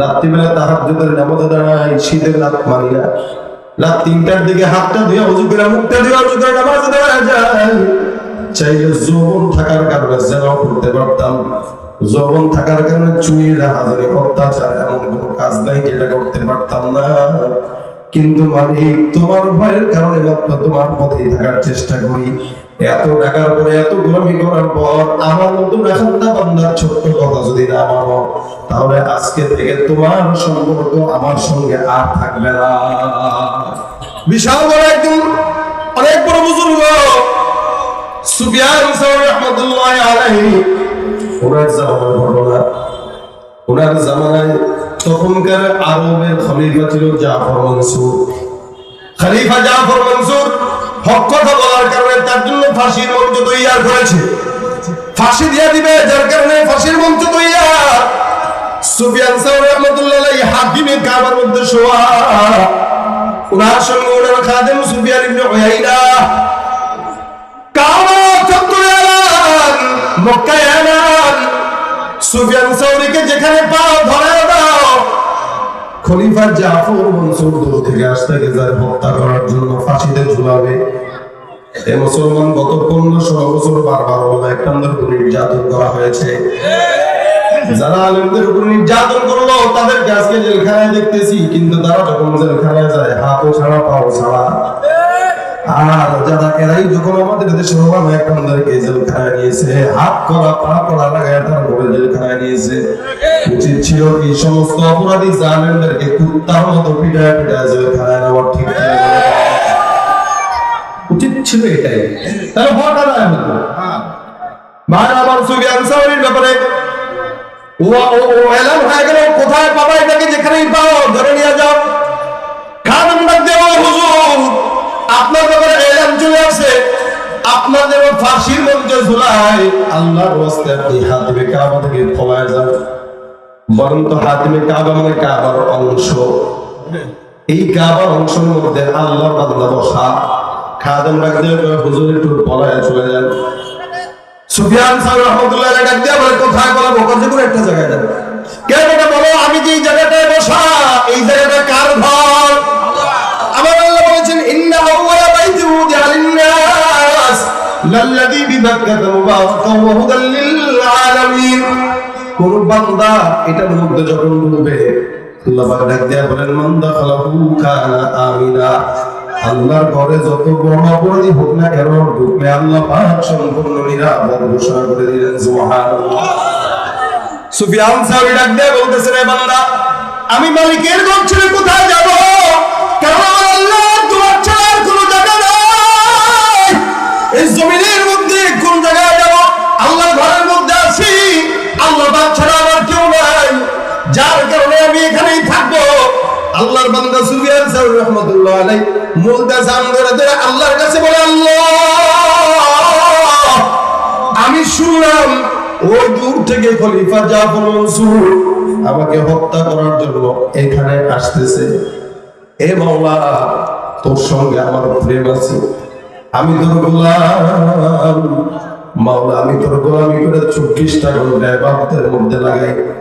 রাত্রিবেলা তাহার যুগের নামাজে দাঁড়াই শীতের রাত মানি না রাত তিনটার দিকে হাতটা ধুয়ে অজু করে মুখটা ধুয়ে অজু করে নামাজে দাঁড়া যায়। চাইলে যৌবন থাকার কারণে যেন করতে পারতাম। যৌবন থাকার কারণে চুরি হাজারে অত্যাচার এমন কোনো কাজ নাই যেটা করতে পারতাম না। কিন্তু মালিক তোমার ভয়ের কারণে তোমার পথে থাকার চেষ্টা করি। এত টাকার পরে এত গোলামি করার পর আমার নতুন এখানটা বান্দার ছোট্ট কথা যদি না মানো, তাহলে আজকে থেকে তোমার সম্পর্ক আমার সঙ্গে আর থাকবে না। বিশাল বড় একজন, অনেক বড় বুজুর্গ সাউরি রহমতুল্লাহ আলাইহি। ওনার ঘটনা, ওনার জামানায় তখনকার আরবের খলিফা ছিল জাফর মনসুর। খলিফা জাফর মনসুর হক কথা বলার কারণে তার জন্য ফাঁসির মঞ্চ তৈয়ার করেছে। ফাঁসি দিয়ে দিবে, যার কারণে ফাঁসির মঞ্চ সুফিয়ান রহমতুল্লাহ হাকিমে কাবার মধ্যে শোয়া। ওনার সঙ্গে ওনার খাদেম সুফিয়ান ইবনে উয়াইনা কাবা চত্বরে মক্কায় সুফিয়ান যেখানে পাও ধরে খলিফা জাফর মনসুর দূর থেকে আসতে গেজার হত্যা করার জন্য ফাঁসিতে ঝুলাবে। এ মুসলমান গত পনেরো ষোলো বছর বারবার উপর নির্যাতন করা হয়েছে। যারা আলেমদের উপর নির্যাতন করল, তাদেরকে আজকে জেলখানায় দেখতেছি, কিন্তু তারা যখন জেলখানায় যায় ছাড়া, পাও ছাড়া। আর যারা এরাই যখন আমাদের দেশে জেলখানায় নিয়েছে, হাত করা, পা করা লাগায় তার নিয়েছে। উচিত ছিল সমস্ত অপরাধী জালেমদেরকে কুত্তার মতো পিটায় পিটায় নেওয়ার ঠিক উচিত ছিল এটাই। তাহলে হতো আমার সুফিয়ান সাউরির ব্যাপারে ও ও এলাম হয়ে গেল। কোথায় পাবা এটাকে? যেখানেই পাও, ধরে নিয়ে যাও। আল্লাহর আপনি হাতিমে কাবা থেকে যান। বরং তো হাতিমে কাবা মানে কাবার অংশ। এই কাবার অংশের মধ্যে আল্লাহ বান্দা বসা। খাদেম দিয়ে হুজুর, একটু পলায় চলে যান। সুফিয়ান সাহেব রহমতুল্লাহ দিয়ে কোথায় বলা? যে একটা জায়গায় যাবে কেন এটা বলো, আমি যে এই জায়গাটায় বসা, এই জায়গাটা কার ঘর? কোন বান্দা মধ্যে যখন আল্লাহ ডাক দিয়া বলেন কানা আমিনা। আল্লাহর ঘরে যত বড় অপরাধী হোক না কেন ঢুকলে আল্লাহ পাক সম্পূর্ণ নিরাপদ ঘোষণা করে দিলেন, সুবহানাল্লাহ। সুফিয়ান সাহেব ডাক দিয়ে বান্দা, আমি মালিকের ঘর কোথায় যাব? আমি এখানেই থাকব। আল্লাহর বান্দা সুফিয়ান ধরে ধরে আল্লাহর কাছে বলে, আল্লাহ! আমি শুনলাম ওই দূর থেকে খলিফা জাফর মনসুর আমাকে হত্যা করার জন্য এখানে আসতেছে। এ মাওলা, তোর সঙ্গে আমার প্রেম আছে। আমি তোর গোলাম। মাওলা, আমি তোর গোলামি করে চব্বিশটা ঘণ্টা ইবাদতের মধ্যে লাগাই।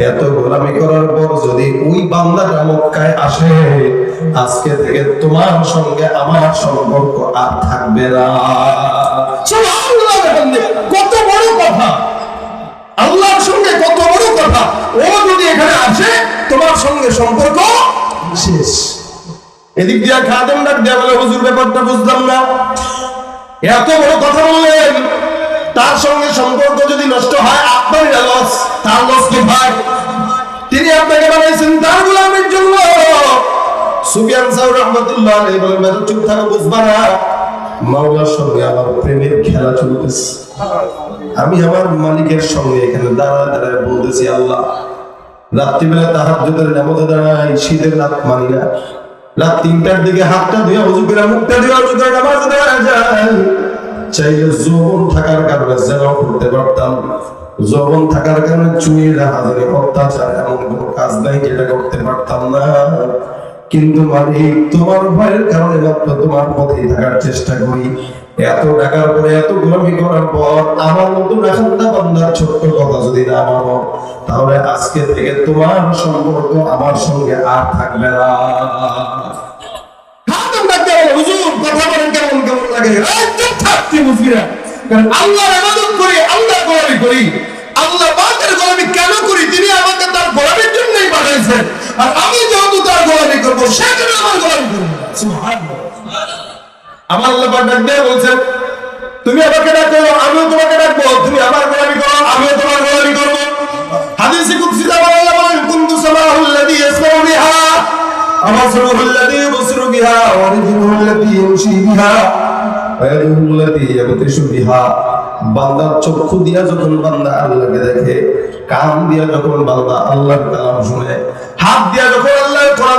এত গোলামি করার পর যদি ওই বান্দাটা আসে, আজকে থেকে তোমার সঙ্গে আমার সম্পর্ক আর থাকবে না। বড় কথা। আল্লাহর সঙ্গে কত বড় কথা। ও যদি এখানে আসে, তোমার সঙ্গে সম্পর্ক শেষ এদিক দিয়া খাদেম ডাক দেয়া বলে, হুজুর, ব্যাপারটা বুঝলাম না। এত বড় কথা বললেন। তার সঙ্গে সম্পর্ক যদি নষ্ট হয় আপনার লস তার লস কি ভাই? তিনি আপনাকে বানাইছেন তার গোলামের জন্য। সুফিয়ান সাহেব রহমতুল্লাহ বলেন চুপ বুঝবা না। মাওলার সঙ্গে আমার প্রেমের খেলা চলতেছে। আমি আমার মালিকের সঙ্গে এখানে দাঁড়ায় দাঁড়ায় বলতেছি, আল্লাহ রাত্রিবেলা তাহার যুগের নামাজে দাঁড়াই শীতের রাত মানি না। রাত তিনটার দিকে হাতটা করে মুখটা করে নামাজে দাঁড়ায় যায় চাইলে যৌবন থাকার কারণে করতে পারতাম। যখন থাকার কারণে চুরি রাহাজারি অত্যাচার এমন কোনো কাজ নাই যেটা করতে পারতাম না। কিন্তু মালিক তোমার ভয়ের কারণে মাত্র তোমার পথে থাকার চেষ্টা করি। এত টাকার পরে, এত গোলামি করার পর, আমার মতো রাখান্দা বান্দার ছোট্ট কথা যদি না মানো, তাহলে আজকে থেকে তোমার সম্পর্ক আমার সঙ্গে আর থাকবে না। আর আমি যেহেতু তোমার করব আমার করব আমার আল্লাহ বলছেন, তুমি আমাকে ডাকো, আমিও তোমাকে ডাকবো। তুমি আমার গোলামি করো, আমিও তোমার গোলামি করব। বিহা বিহা বিহা ইয়াবতিশু বিহা। চক্ষু দিয়া যখন বান্দা আল্লাহকে দেখে, কান দিয়া যখন বান্দা আল্লাহর কালাম শুনে, হাত দিয়া যখন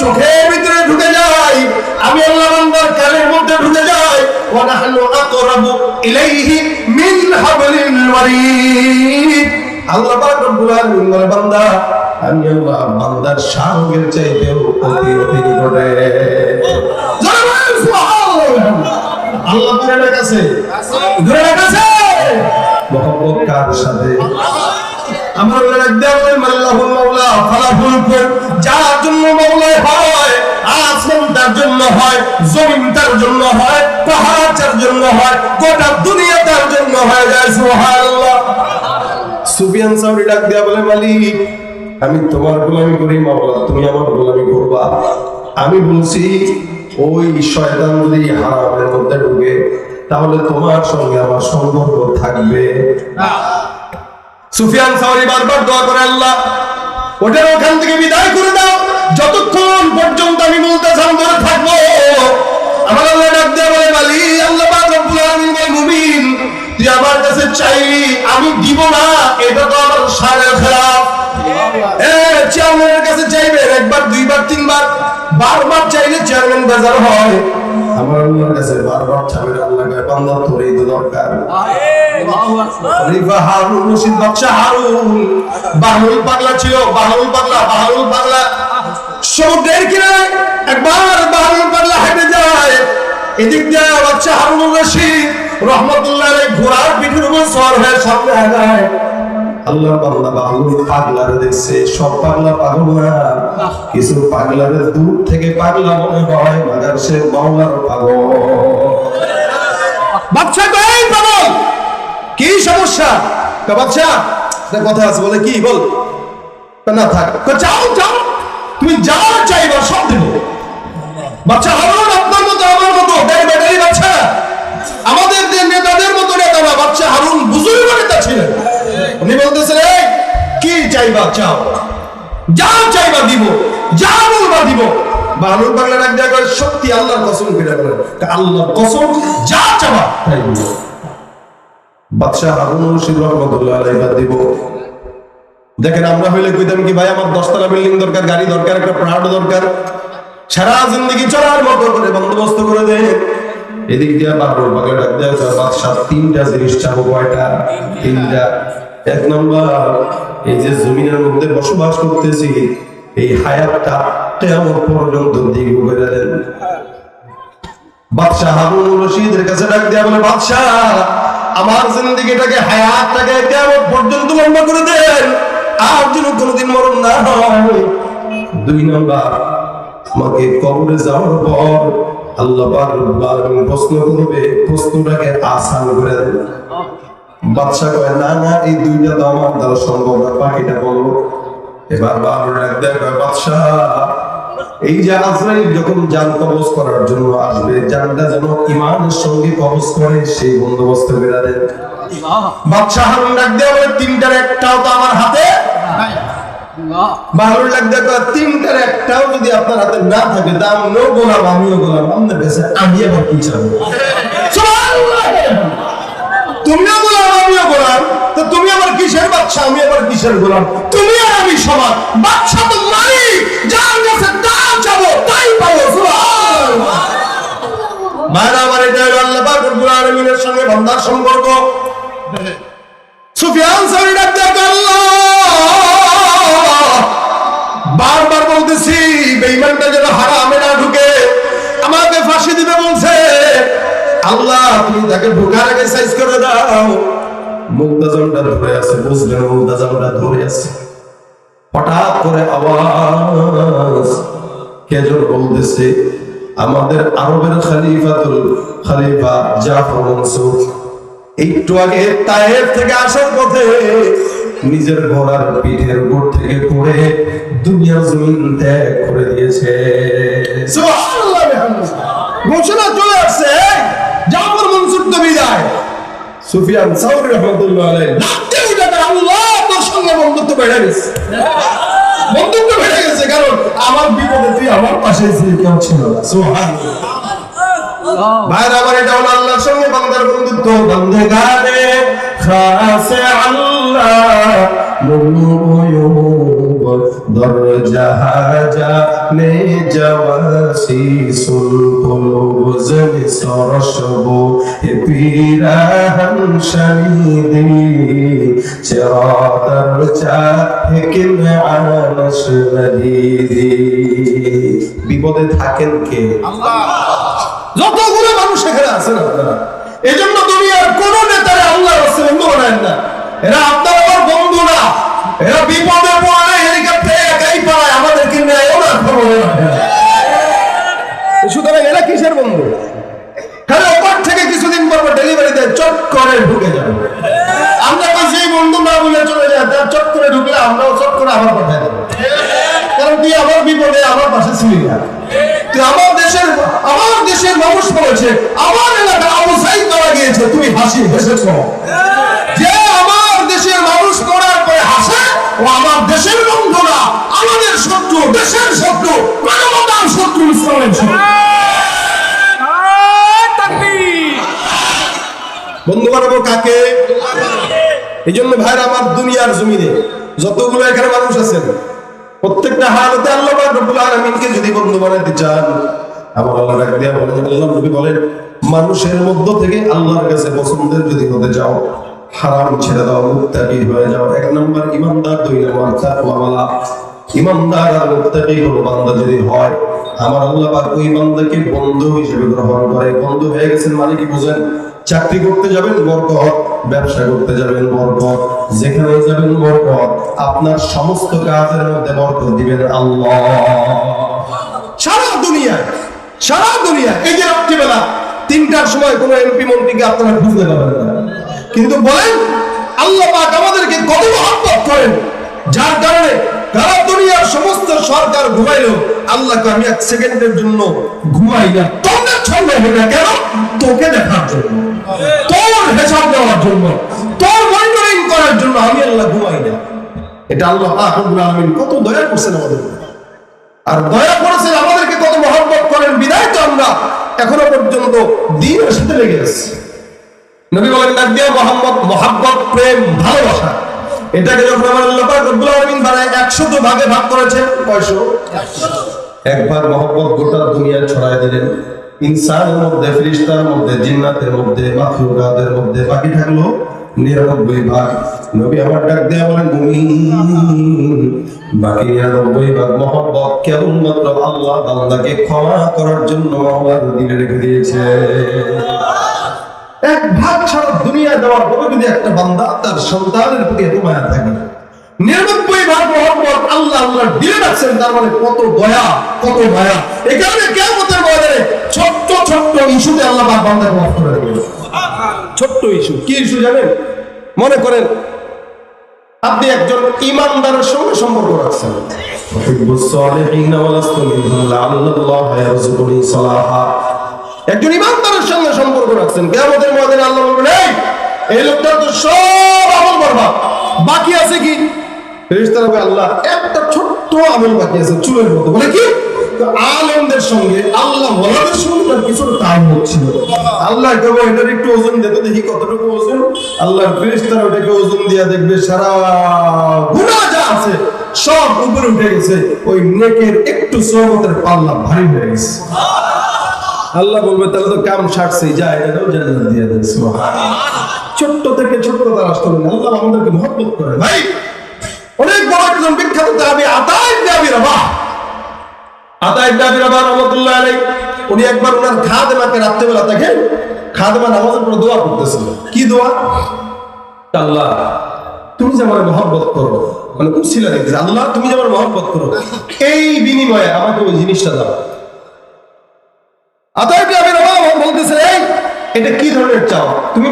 চোখের ভিতরে ঢুকে যাই আমি আল্লাহ বান্দার কানের মধ্যে ঢুকে যাই ওয়া নাহনু আকরাবু ইলাইহি মিন হাবলিল ওয়ারিদ। আল্লাহ পাক রব্বুল আলামিন বলে, বান্দা, আমি আল্লাহ বান্দার সঙ্গের চাইতেও অতি অতি নিকটে আল্লাহ দূরে কাছে দূরে কাছে মোহাম্মদ কার সাথে? আমার যার জন্য হয় তার জন্য হয় বলে, মালিক, আমি তোমার গোলামি করি মাওলা, তুমি আমার গোলামি করবা। আমি বলছি, ওই শয়তান যদি হারামের মধ্যে ঢুকে, তাহলে তোমার সঙ্গে আমার সম্পর্ক থাকবে। সুফিয়ান সাউরি বারবার দোয়া করে আল্লাহ ওটার ওখান থেকে বিদায় করে দাও। যতক্ষণ পর্যন্ত আমি মুলতাজাম ধরে থাকব আমার আল্লাহ ডাক দিয়ে বলে মালি আল্লাহ পাক রব্বুল আলামিন বলে মুমিন তুই আমার কাছে চাইলি আমি দিব না এটা তো আমার খেলাফ। এ চেয়ারম্যানের কাছে চাইবেন একবার দুইবার তিনবার বারবার চাইলে চেয়ারম্যান বেজার হয়। আমার আল্লাহর কাছে বারবার বান্দা তোর এই তো দরকার খলিফা হারুন রশিদ বাদশা হারুন। বাহলুল পাগলা ছিল পাগলা সমুদ্রের কিনারে একবার বাহলুল পাগলা হেঁটে যায়। এদিক দিয়ে বাদশা হারুন রশিদ রহমতুল্লাহ ঘোড়ার পিঠের উপর সওয়ার হয়ে সামনে আগায় আল্লাহ পাগলারে দেখছে সব পাগলা পাগল না কিছু পাগলারে দূর থেকে পাগলা মনে হয় মাগার সে মাওলার পাগল। বাচ্চা কই পাগল! কি সমস্যা? তা বাচ্চা কথা আছে বলে কি? বল। না থাক। যাও যাও। তুমি যা চাইবা সব দেব। বাচ্চা হারুন আপনার মতো, আমার মতো? ব্যাটারি ব্যাটারি বাচ্চা। আমাদের নেতাদের মতো নেতা বাচ্চা, হারুন বুজুর্গ নেতা ছিলেন। উনি বলতেছেন কি চাইবা? চাও যা চাইবা দিব। যা বলবা দিব। বাংলার এক জায়গায় সত্যি আল্লাহর কসম করে। আল্লাহর কসম যা চাওয়া তাই বাদশাহ হারুন রশিদ রহমতুল্লাহ আলাইহি দিব। দেখেন আমরা হইলে কইতাম কি, ভাই, আমার দশতলা বিল্ডিং দরকার, গাড়ি দরকার, একটা প্রাউড দরকার। সারা জিন্দগি চলার মতো করে বন্দোবস্ত করে দেন এদিক দিয়ে বাবুর বাগে ডাক দেয় বাদশাহ, তিনটা জিনিস চাবো, কয়টা? তিনটা। এক নম্বর, এই যে জমিনের মধ্যে বসবাস করতেছি এই হায়াতটা কেমন পর্যন্ত দীর্ঘ করে দেন। বাদশাহ হারুন রশিদের কাছে ডাক দিয়া বলে, বাদশাহ, আমার জিন্দগিটাকে, হায়াতটাকে কেমন পর্যন্ত লম্বা করে দেন। আর যেন কোনোদিন মরণ না হয়। দুই নম্বর, আমাকে কবরে যাওয়ার পর আল্লাহ প্রশ্ন করবে, প্রশ্নটাকে আসান করে দেন। বাদশাহ কয়, না না, এই দুইটা তো আমার দ্বারা সম্ভব না, বাকিটা বলো। এবার বাবুর ডাক দেয় বাদশাহ। এই যে আজরাইল যখন জান কবজ করার জন্য আসবে জানটা যেন ইমানের সঙ্গে কবজ করে সেই বন্দোবস্ত করে দেন। ডাক বলে তিনটার একটাও তো আমার হাতে কয়, তিনটার একটাও যদি আপনার হাতে না থাকে তা আমিও গোলাম আমিও গোলাম কাছে আমি আবার কি চাবো? তুমিও গোলাম আমিও গোলাম। তো তুমি আমার কিসের বাচ্চা আমি আবার কিসের গোলাম? সমান বাচ্চা তো মালিক যার কাছে তা যাব তাই পাবো! মায়েরা, আমার এটা আল্লাহ পাক রব্বুল আলামিনের সঙ্গে বান্দার সম্পর্ক। সুফিয়ান সাউরি ডাক আল্লাহ বারবার বলতেছি, বেঈমানটা যেন হারামে না ঢুকে, আমাকে ফাঁসি দিবে বলছে। আল্লাহ, তুমি তাকে ঢুকার আগে সাইজ করে দাও। মুক্তাজনটা ধরে আছে, বুঝলেন মুক্তাজনটা ধরে আছে। হঠাৎ করে আওয়াজ, কে যেন বলতেছে, আমাদের আরবের খলিফাতুল খলিফা জাফর মনসুর। একটু আগে তায়েফ থেকে আসার পথে নিজের ঘোড়ার পিঠের উপর থেকে পড়ে দুনিয়ার জমিন ত্যাগ করে দিয়েছে। ঘোষণা চলে আসছে, জাফর মনসুর তো বিদায়। সুফিয়ান সাউরি রহমাতুল্লাহ আলাইহি। আল্লাহ। সঙ্গে বন্ধুত্ব বেড়ে গেছে। বন্ধুত্ব বেড়ে গেছে, কারণ আমার বিপদে তুই আমার পাশে ছিলি না। ভাইরা আমার এটা হলো আল্লাহর সঙ্গে বান্দার বন্ধুত্ব। বন্ধে গানে খাসে আল্লাহ মুয়ুব দরজা জানে জওয়াসি সুল কুলুব জনি সরশবু হে পীরা হামশানি চেরা দরজা হে কিন আনশ নদীদি বিপদে থাকেন কে? যতগুলো মানুষ এখানে আছেন আপনারা এই জন্য দুনিয়ার কোন নেতারে আল্লাহ না। এরা আপনার আমার বন্ধু না। এরা বিপদে পড়লে হেলিকপ্টারে একাই পায় আমাদেরকে খবর সুতরাং এরা কিসের বন্ধু? খালি থেকে কিছুদিন পর ডেলিভারি দেয়, চট করে ঢুকে যাবে আমরা তো সেই বন্ধু না বলে চলে যায় তার চট করে ঢুকলে আমরাও চট করে আবার পাঠাই দেবো। কারণ তুই আমার বিপদে, আমার পাশে ছিলি না। তুই আমার দেশের আমার দেশের মানুষ বলেছে, আমার এলাকার আবু সাইদ মারা গিয়েছে, তুমি হাসি হেসেছ। যে আমার দেশের মানুষ মরার পরে হাসে, ও আমার দেশের বন্ধু না আমাদের শত্রু, দেশের শত্রু, মানবতার শত্রু ইসলামের শত্রু। বন্ধু বানাবো কাকে? এই জন্য আমার আমার আল্লাহ ডাক দিয়া বলেন আল্লাহ নবী বলেন, মানুষের মধ্য থেকে আল্লাহর কাছে পছন্দের যদি হতে যাও হারাম ছেড়ে দাও, মুত্তাকি হয়ে যাও। এক নম্বর ইমানদার দুই নম্বর তাকওয়াওয়ালা। ইমানদার আর মুত্তাকি হলো বান্দা যদি হয়, আমার আল্লাহ পাক ওই বান্দাকে বন্ধু হিসেবে গ্রহণ করে। বন্ধু হয়ে গেছেন মানে কি বুঝেন? চাকরি করতে যাবেন, বরকত, ব্যবসা করতে যাবেন, বরকত। যেখানে যাবেন, বরকত। আপনার সমস্ত কাজের মধ্যে বরকত দিবেন আল্লাহ। সারা দুনিয়ায়। সারা দুনিয়া, এই যে রাত্রিবেলা, তিনটার সময় কোনো এমপি মন্ত্রীকে আপনারা খুঁজতে পারবেন না। কিন্তু বলেন, আল্লাহ পাক আমাদেরকে কত মহব্বত করেন। যার কারণে সারা দুনিয়ার সমস্ত সরকার ঘুমাইলো। আল্লাহকে আমি এক সেকেন্ডের জন্য ঘুমাই না। তোকে ছন্দ হবে না কেন? তোকে দেখার জন্য। তোর হিসাব দেওয়ার জন্য। তোর মনিটরিং করার জন্য আমি আল্লাহ ঘুমাই না। এটা আল্লাহ পাক রব্বুল আলামিন কত দয়া করছেন আমাদের। আর দয়া করেছেন মহব্বত করেন, বিদায় তো আমরা। এখনও পর্যন্ত দিনের সাথে লেগে আছি নবী বলেন, ডাক দিয়া মোহাম্মদ, মহাব্বত, প্রেম, ভালোবাসা। এটাকে যখন আমার আল্লাহ রব্বুল আলামিন বানায় 100 তো ভাগে ভাগ করেছেন, কয়শো? একবার মহব্বত গোটা দুনিয়া ছড়ায় দিলেন। ইনসানের মধ্যে, ফেরেশতার মধ্যে, জিন্নাতের মধ্যে, মাখলুকাতের মধ্যে বাকি থাকল নিরানব্বই ভাগ। নবী ডাক বলেন বাকি নিরানব্বই ভাগ মহব্বত কেবলমাত্র আল্লাহ ক্ষমা করার জন্য আল্লাহর দিলে রেখে দিয়েছে। এক ভাগ সারা দুনিয়া দেওয়ার পরে যদি একটা বান্দা তার সন্তানের প্রতি এত মায়া থাকে নিরানব্বই ভাগ মোহাম্মদ আল্লাহ আল্লাহ দিয়ে রাখছেন, তার মানে কত দয়া, কত মায়া। কেমতের ময়দানে ছোট্ট ছোট্ট ইস্যুতে আল্লাহ বান্দাকে মাফ করে দেবেন। ছোট্ট ইস্যু। কি ইস্যু জানেন? মনে করেন আপনি একজন ইমানদারের সঙ্গে সম্পর্ক রাখছেন। একজন ইমানদারের সঙ্গে সম্পর্ক রাখছেন। কেমতের ময়দানে আল্লাহ বলবেন এই এই লোকটার তো সব আমল বরবাদ। বাকি আছে কি? আল্লাহ একটা ছোট্ট আমল বাকি আছে চুলের মতো। বলে কি? আলেমদের সঙ্গে আল্লাহ সঙ্গে তার কিছু তাম হচ্ছিল। আল্লাহ এটার একটু ওজন দেখি কতটুকু ওজন। আল্লাহর ফেরেশতারা ওটাকে ওজন দিয়া দেখবে, সারা গুনাহ যা আছে সব উপরে উঠে গেছে। ওই নেকের একটু পাল্লা ভারী হয়ে গেছে। আল্লাহ বলবে, তাহলে তো কাম যা, এটাও জান্নাত ছোট্ট থেকে ছোট্ট তারা আসতে না। আল্লাহ আমাদেরকে মহব্বত করে। ভাই, অনেক বড় একজন বিখ্যাত তাবি আতাই তাবি রাবা আলাই উনি একবার ওনার খাদেমাকে রাত্রেবেলা দেখেন খাদেমা নামাজের পর দোয়া করতেছিল। কি দোয়া? আল্লাহ মানে দাও। বলতেছে এটা কি ধরনের চাও? তুমি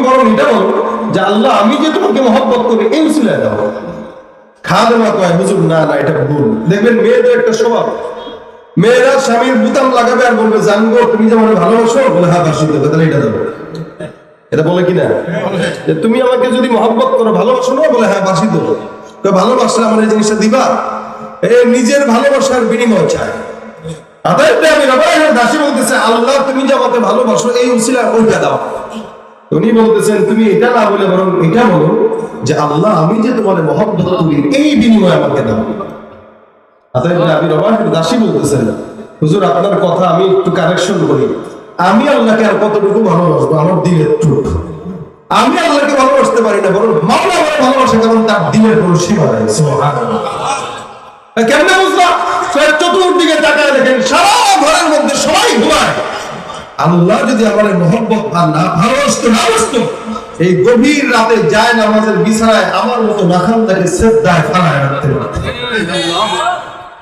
আমি যে তোমাকে মহব্বত করি, এই উসিলায় দাও। না কয়, হুজুর, না না, এটা ভুল। দেখবেন মেয়েদের একটা স্বভাব মেয়েরা স্বামীর বুতাম লাগাবে আর বলবে জানব তুমি যে আমার ভালোবাসো? বলে হ্যাঁ বাসি দেবে তাহলে এটা দেবো এটা বলে কিনা? যে তুমি আমাকে যদি মহব্বত করো ভালোবাসো না বলে হ্যাঁ বাসি দেবো কয়, ভালোবাসলে আমার এই জিনিসটা দিবা? এ নিজের ভালোবাসার বিনিময় চায় আল্লাহ আমি যে তোমার মহব্বত এই বিনিময়ে আমাকে দাও। হুজুর, আপনার কথা আমি একটু কারেকশন করি। আমি আল্লাহকে আর কতটুকু ভালোবাসবো? আমার টুক আমি আল্লাহকে ভালোবাসতে পারি না, বরং ভালোবাসে কারণ তার কোনো সীমা নেই। কেমনে আল্লাহ যদি আমার আর না ভালোবাসতো, না এই গভীর রাতে যায় বিছানায় আমার মতো নাখানদাকে শ্রদ্ধায় ফালায় রাখতে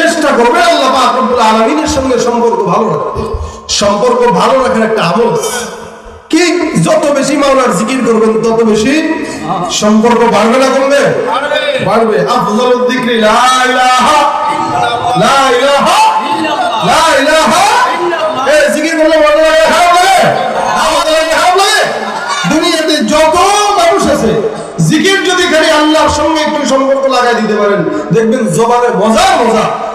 চেষ্টা করবে আল্লাহ পাক রব্বুল আলামিনের সঙ্গে সম্পর্ক ভালো রাখতে। সম্পর্ক ভালো রাখার একটা আমল কি? যত বেশি মাওলার জিকির করবেন, তত বেশি সম্পর্ক বাড়বে না কমবে? বাড়বে। আফজালুদ যিকরি, লা ইলাহা লা ইলাহা লা ইলাহা এই জিকির করলে মজা লাগে খারাপ লাগে? আমাদের লাগে খারাপ লাগে। দুনিয়াতে যত মানুষ আছে, জিকির যদি খালি আল্লাহর সঙ্গে একটু সম্পর্ক লাগাই দিতে পারেন, দেখবেন জবানে মজা মজা।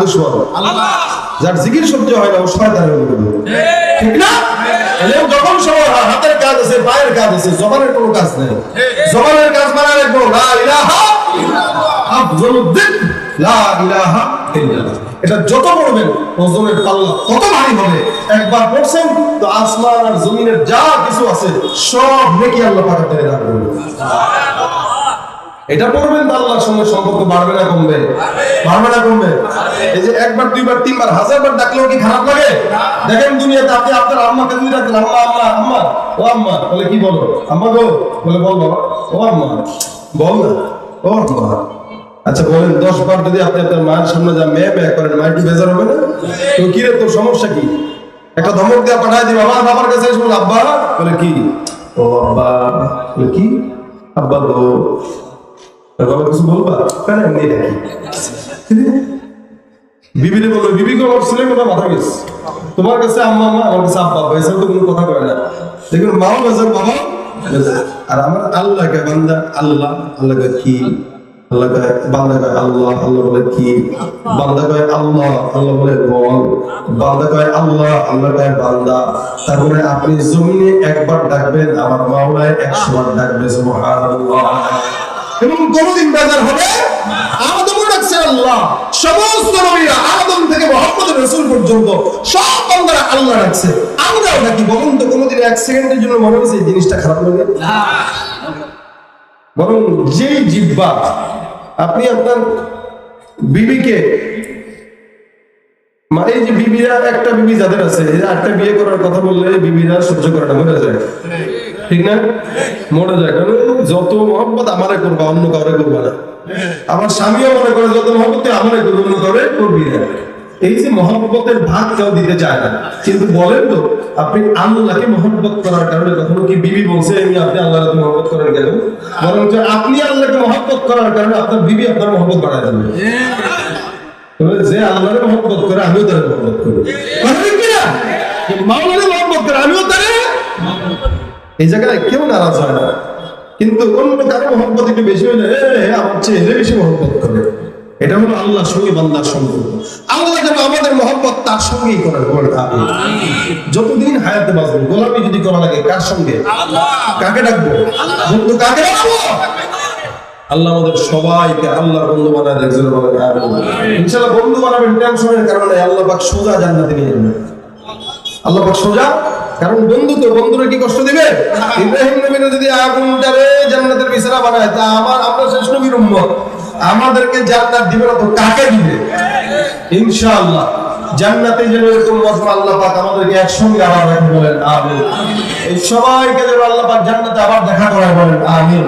দুশ্মন যার জিকির হয় না, ও শয়তানের ঠিক না? মানে এটা যত পড়বেন ওজনের পাল্লা তত ভারী হবে। একবার পড়ছেন, তো আসমান আর জমিনের যা কিছু আছে, সব নেকি আল্লাহ পাক আপনাকে এটা পড়বেন তো আল্লাহর সঙ্গে সম্পর্ক বাড়বে না কমবে? বাড়বে না কমবে? এই যে একবার দুইবার তিনবার হাজারবার ডাকলেও কি খারাপ লাগে? দেখেন দুনিয়াতে আপনি আপনার আম্মাকে যদি ডাকেন আম্মা আম্মা আম্মা ও আম্মা বলে কি বলো? আম্মা গো বলে বল বাবা ও আম্মা বল না ও আম্মা। আচ্ছা বলেন দশ বার যদি আপনি আপনার মায়ের সামনে যা মেয়ে মেয়ে করেন মায়ের কি বেজার হবে না? তো কি রে তোর সমস্যা কি? একটা ধমক দিয়ে পাঠায় দিবা আমার বাবার কাছে এসে বলে, আব্বা বলে কি? ও আব্বা বলে কি? আব্বা গো বাবা কিছু বলবা? কেন এমনি ডাকি বিবিরে বলল, বিবি আমার ছেলে কথা মাথা গেছে। তোমার কাছে আম্মা আম্মা, আমার কাছে আব্বা আব্বা, এসব তো কোনো কথা কয় না। দেখুন মাও বেজার বাবা। আর আমার আল্লাহকে বান্দা? আল্লাহ। আল্লাহকে কি? আল্লাহ কয়, বান্দা কয় আল্লাহ। আল্লাহ বলে কি? বান্দা কয় আল্লাহ। আল্লাহ বলে বল। বান্দা কয় আল্লাহ। আল্লাহ কয় বান্দা। তারপরে আপনি জমিনে একবার ডাকবেন, আমার মাওলায় একশো বার ডাকবে, সুবহানাল্লাহ। এবং কোনদিন বেজার হবে আমাদের মনে রাখছে আল্লাহ, সমস্ত নবীরা আদম থেকে মোহাম্মদ রসুল পর্যন্ত সব বান্দারা আল্লাহ রাখছে। আমরাও নাকি বলুন তো কোনোদিন এক সেকেন্ডের জন্য মনে হয়েছে এই জিনিসটা খারাপ লাগে বরং যেই জিব্বা আপনি আপনার বিবিকে মানে এই যে বিবিরা, একটা বিবি যাদের আছে একটা বিয়ে করার কথা বললে বিবিরা সহ্য করে না যায়। ঠিক না? মরে যায় কারণ যত মহব্বত আমারে করবা, অন্য কাউরে করবা না। আমার স্বামীও মনে করে, যত মহব্বত আমারে করব, অন্য কাউরে করবি না। এই যে মহব্বতের ভাগ কেউ দিতে চায় না। কিন্তু বলেন তো, আপনি আল্লাহকে মহব্বত করার কারণে কখনো কি বিবি বলছে, আমি আপনি আল্লাহকে মহব্বত করেন কেন? বরঞ্চ আপনি আল্লাহকে মহব্বত করার কারণে আপনার বিবি আপনার মহব্বত বাড়ায় দেবে। যে আল্লাহরে মহব্বত করে, আমিও তার মহব্বত করি। মহব্বত করে, আমিও তারে এই জায়গায় কেউ নারাজ হয় না। কিন্তু অন্য কারও মহব্বত একটু বেশি হলে এ, আমার চেয়ে এদের বেশি মহব্বত করে এটা হলো আল্লাহর সঙ্গে বান্দার সম্পর্ক আল্লাহ যেন আমাদের মহব্বত তার সঙ্গেই করেন। যতদিন হায়াতে বাঁচবেন গোলামি যদি করা লাগে কার সঙ্গে? কাকে ডাকবো? বন্ধু কাকে ডাকবো? আল্লাহ আমাদের সবাইকে আল্লাহর বন্ধু বানায় একজন ইনশাআল্লাহ বন্ধু বানাবেন টেনশনের কারণে আল্লাহ পাক সোজা জান্নাতে নিয়ে যাবেন। আল্লাহ পাক সোজা কারণ বন্ধু তো বন্ধুরা কি কষ্ট দিবে? ইব্রাহিম নবীর যদি আগুনটারে জান্নাতের বিছানা বানায় তা আমার আমরা শেষ নবীর উম্মত। আমাদেরকে জান্নাত দিবে না তো কাকে দিবে? ইনশাআল্লাহ। জান্নাতে যেন এরকম মজমা আল্লাহ পাক আমাদেরকে একসঙ্গে আবার রাখে বলেন আমিন। এই সবাইকে যেন আল্লাহ পাক জান্নাতে আবার দেখা করায় বলেন আমিন।